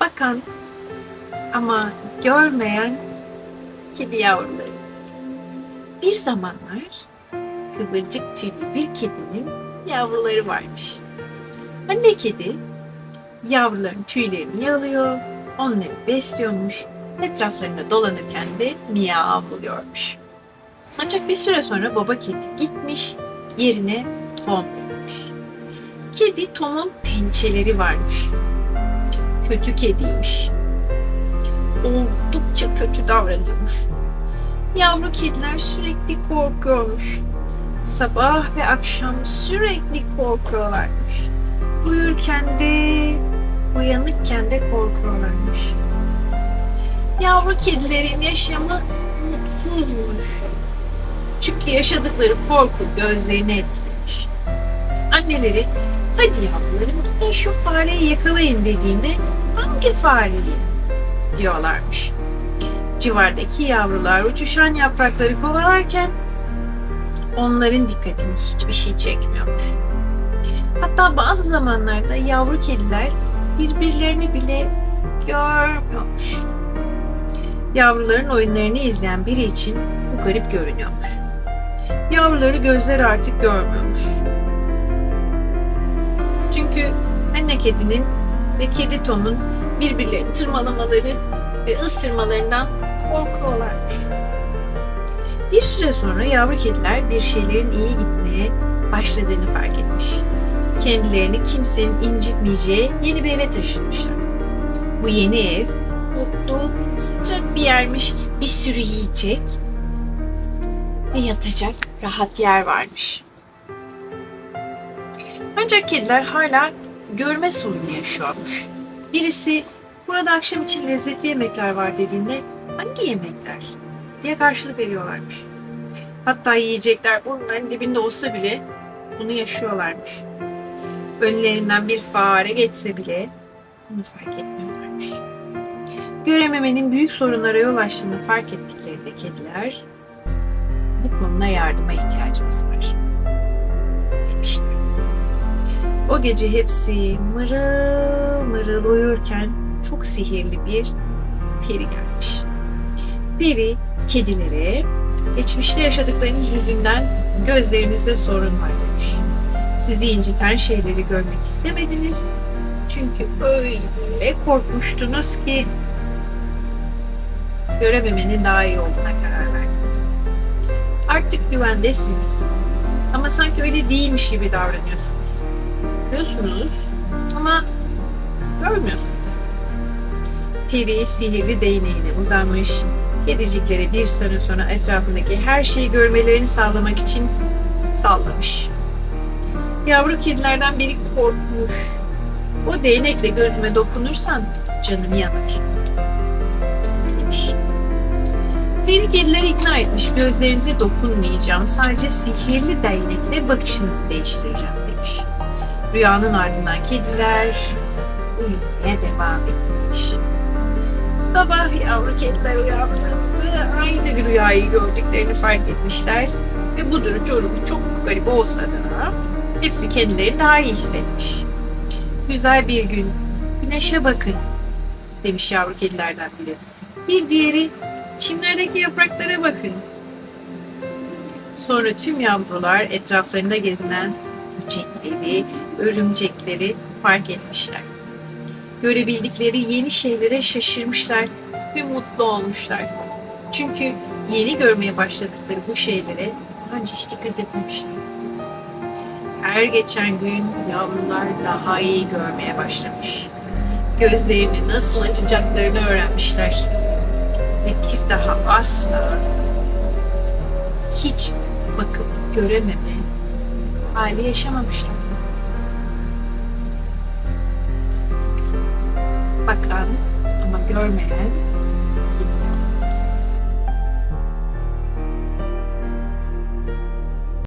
Bakan ama görmeyen kedi yavruları. Bir zamanlar kıvırcık tüylü bir kedinin yavruları varmış. Anne kedi yavruların tüylerini yalıyor, onları besliyormuş, etraflarında dolanırken de miyavlıyormuş. Ancak bir süre sonra baba kedi gitmiş, yerine Tom gelmiş. Kedi Tom'un pençeleri varmış. Kötü kediymiş. Oldukça kötü davranıyormuş. Yavru kediler sürekli korkuyormuş. Sabah ve akşam sürekli korkuyorlarmış. Uyurken de, uyanıkken de korkuyorlarmış. Yavru kedilerin yaşamı mutsuzmuş. Çünkü yaşadıkları korku gözlerini etkilemiş. Anneleri hadi yavrularım gidin şu fareyi yakalayın dediğinde hangi fareyi diyorlarmış. Civardaki yavrular uçuşan yaprakları kovalarken onların dikkatini hiçbir şey çekmiyormuş. Hatta bazı zamanlarda yavru kediler birbirlerini bile görmüyormuş. Yavruların oyunlarını izleyen biri için bu garip görünüyormuş. Yavruları gözler artık görmüyormuş. Çünkü anne kedinin ve kedi Tom'un birbirlerini tırmalamaları ve ısırmalarından korkuyorlarmış. Bir süre sonra yavru kediler bir şeylerin iyi gitmeye başladığını fark etmiş. Kendilerini kimsenin incitmeyeceği yeni bir eve taşınmışlar. Bu yeni ev mutlu, sıcak bir yermiş. Bir sürü yiyecek ve yatacak rahat yer varmış. Ancak kediler hala görme sorunu yaşıyormuş. Birisi burada akşam için lezzetli yemekler var dediğinde hangi yemekler diye karşılık veriyorlarmış. Hatta yiyecekler burnlarının dibinde olsa bile bunu yaşıyorlarmış. Önlerinden bir fare geçse bile bunu fark etmiyorlarmış. Görememenin büyük sorunlara yol açtığını fark ettiklerinde kediler bu konuda yardıma ihtiyacımız var. O gece hepsi mırıl mırıl uyurken çok sihirli bir peri gelmiş. Peri kedilere geçmişte yaşadıklarınız yüzünden gözlerinizde sorun var demiş. Sizi inciten şeyleri görmek istemediniz. Çünkü öyle korkmuştunuz ki görememenin daha iyi olduğuna karar verdiniz. Artık güvendesiniz. Ama sanki öyle değilmiş gibi davranıyorsunuz. Görüyorsunuz ama görmüyorsunuz. Peri sihirli değneğine uzanmış, kediciklere bir süre sonra etrafındaki her şeyi görmelerini sağlamak için sallamış. Yavru kedilerden biri korkmuş. O değnekle gözüme dokunursan canım yanar. Demiş. Peri kedileri ikna etmiş. Gözlerinize dokunmayacağım. Sadece sihirli değnekle bakışınızı değiştireceğim demiş. Rüyanın ardından kediler uyumaya devam etmiş. Sabah yavru kediler uyandığında aynı rüyayı gördüklerini fark etmişler. Ve bu durum çok, çok garip olsa da hepsi kendilerini daha iyi hissetmiş. Güzel bir gün, güneşe bakın demiş yavru kedilerden biri. Bir diğeri çimlerdeki yapraklara bakın. Sonra tüm yavrular etraflarında gezinen böcekleri, örümcekleri fark etmişler. Görebildikleri yeni şeylere şaşırmışlar ve mutlu olmuşlar. Çünkü yeni görmeye başladıkları bu şeylere önce hiç dikkat etmemişler. Her geçen gün yavrular daha iyi görmeye başlamış. Gözlerini nasıl açacaklarını öğrenmişler. Ve bir daha asla hiç bakıp görememe hali yaşamamışlar. Bakan ama görmeyen